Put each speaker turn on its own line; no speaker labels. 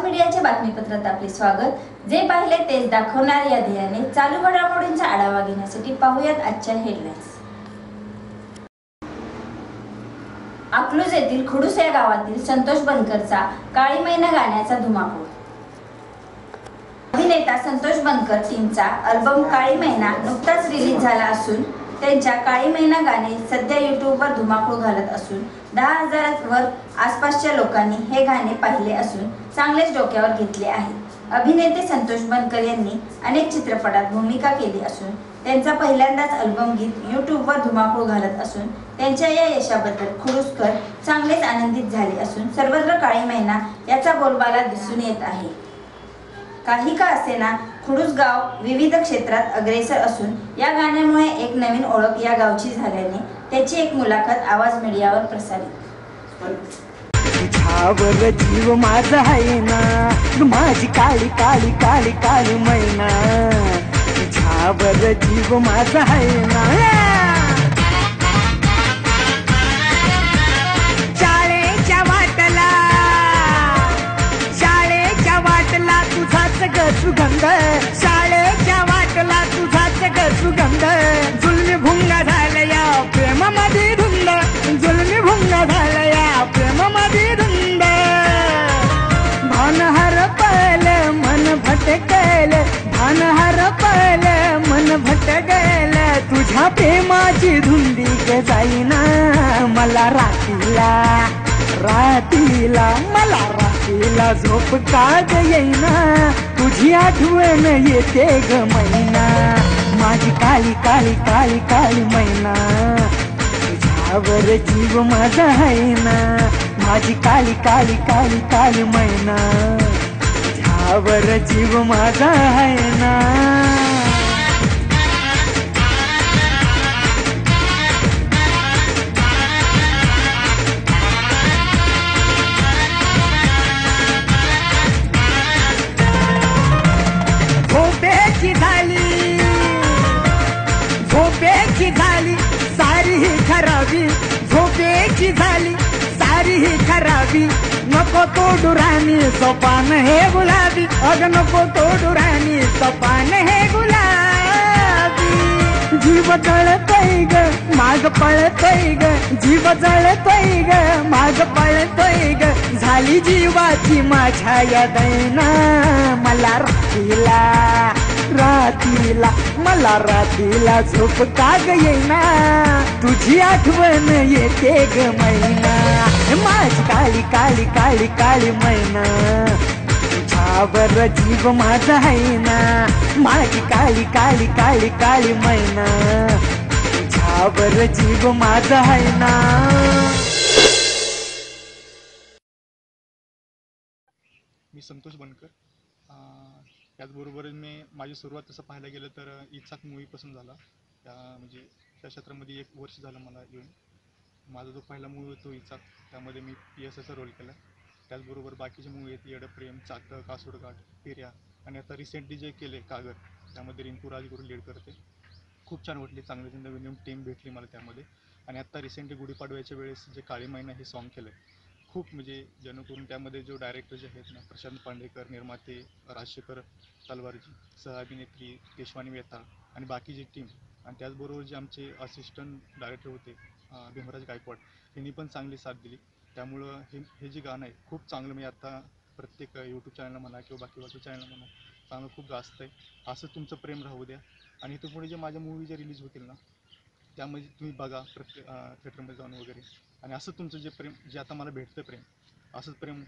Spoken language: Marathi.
नमस्कार मीडियाच्या बातमीपत्रात आपले स्वागत. जे पाहिले तेच दाखवणार या ध्येयाने चालू घडामोडींचा आढावा घेण्यासाठी पाहूयात आजच्या हेडलाईन्स अकलूज येथील खुडूस या गावातील संतोष बनकरचा काळी मैना गाण्याचा धुमाकूळ. अभिनेता संतोष बनकर टीमचा अल्बम काळी मैना नुकताच रिलीज झाला असून त्यांच्या काळी महिना गाणे सध्या युट्यूबवर धुमाकूळ घालत असून दहा हजारावर आसपासच्या लोकांनी हे गाणे पाहिले असून चांगलेच डोक्यावर घेतले आहे. अभिनेते संतोष बनकर यांनी अनेक चित्रपटात भूमिका केली असून त्यांचा पहिल्यांदाच अल्बम गीत युट्यूबवर धुमाकूळ घालत असून त्यांच्या या यशाबद्दल खुडूसकर चांगलेच आनंदित झाले असून सर्वत्र काळी महिना याचा बोलबाला दिसून येत आहे. काही का असेना खुडूस गाव विविध क्षेत्रात अग्रेसर असून या गाण्यामुळे एक नवीन ओळख या गावची झाल्याने त्याची एक मुलाखत आवाज मीडियावर प्रसारित.
तुझ्यावर जीव माझा आहे ना माझी काळी काळी काळी काळी मैना. तुझ्यावर जीव माझा आहे ना. सुगंध शाळेच्या वाटला तुझाच ग सुगंध जुलमी भुंगा झालया प्रेमामध्ये धुंद. जुलमी भुंगा झालया प्रेमामध्ये धुंद. भान हरपल मन भटकल भान हरपल मन भटकल तुझ्या प्रेमाची धुंदी ग जाईना मला रातीला. रातीला मला तिला झोप का येईना. तुझी आठवण येते ग मैना. माझी काळी काळी काळी काळी मैना. तुझ्यावर जीव माझा आहे ना माझी काळी काळी काळी काळी मैना. तुझ्यावर जीव माझा आहे झोपेची झाली झोपेची झाली सारी ही खराबी. झोपेची झाली सारी ही खराबी. नको तो राणी सोपान हे गुलाबी. अग नको तो राणी सोपान हे गुलाबी. जीव जळतोय ग माग पळतोय ग. जीव जळतोय ग माग पळतोय ग. झाली जीवाची माझ्या या दैना मला रातीला रातीला मला रातीला झोप का येईना. तुझी आठवण येते ग मैना. माझी काळी काळी काळी काळी मैना. तुझ्यावर जीव माझा आहे ना माझी काळी काळी काळी काळी मैना. तुझ्यावर जीव माझा आहे ना
मी संतोष बनकर त्याचबरोबर मी माझी सुरुवात तसं पाहायला गेलं तर इचाक मूवीपासून झाला. त्या म्हणजे त्या क्षेत्रामध्ये एक वर्ष झालं मला येऊन. माझा जो पहिला मूवी होतो इचाक त्यामध्ये मी पी एस एचा रोल केला. त्याचबरोबर बाकीचे मूवी आहेत येडं प्रेम चाकं कासोडघाट पेऱ्या आणि आता रिसेंटली जे केले कागर. त्यामध्ये रिंकू राजगुरू लीड करते. खूप छान वाटली चांगली नवीन नवीन टीम भेटली मला त्यामध्ये. आणि आत्ता रिसेंटली गुढीपाडव्याच्या वेळेस जे काळी मैना हे सॉन्ग केलं खूप म्हणजे जेणेकरून त्यामध्ये जो डायरेक्टर जे आहेत ना प्रशांत पांडेकर निर्माते राजशेखर तलवारजी सहअभिनेत्री केशवानी मेहता आणि बाकीची टीम आणि त्याचबरोबर जे आमचे असिस्टंट डायरेक्टर होते भीमराज गायकवाड यांनी पण चांगली साथ दिली. त्यामुळं हे हे जे गाणं आहे खूप चांगलं म्हणजे आता प्रत्येक यूट्यूब चॅनलला म्हणा किंवा बाकी बाकी चॅनलला म्हणा चांगलं खूप जास्त आहे. असं तुमचं प्रेम राहू द्या. आणि इथं पुढे जे माझ्या मूवी जे रिलीज होतील ना त्यामध्ये तुम्ही बघा प्रत्येक थिएटरमध्ये जाऊन वगैरे. आणि असं तुमचं जे प्रेम जे आता मला भेटतं प्रेम असंच प्रेम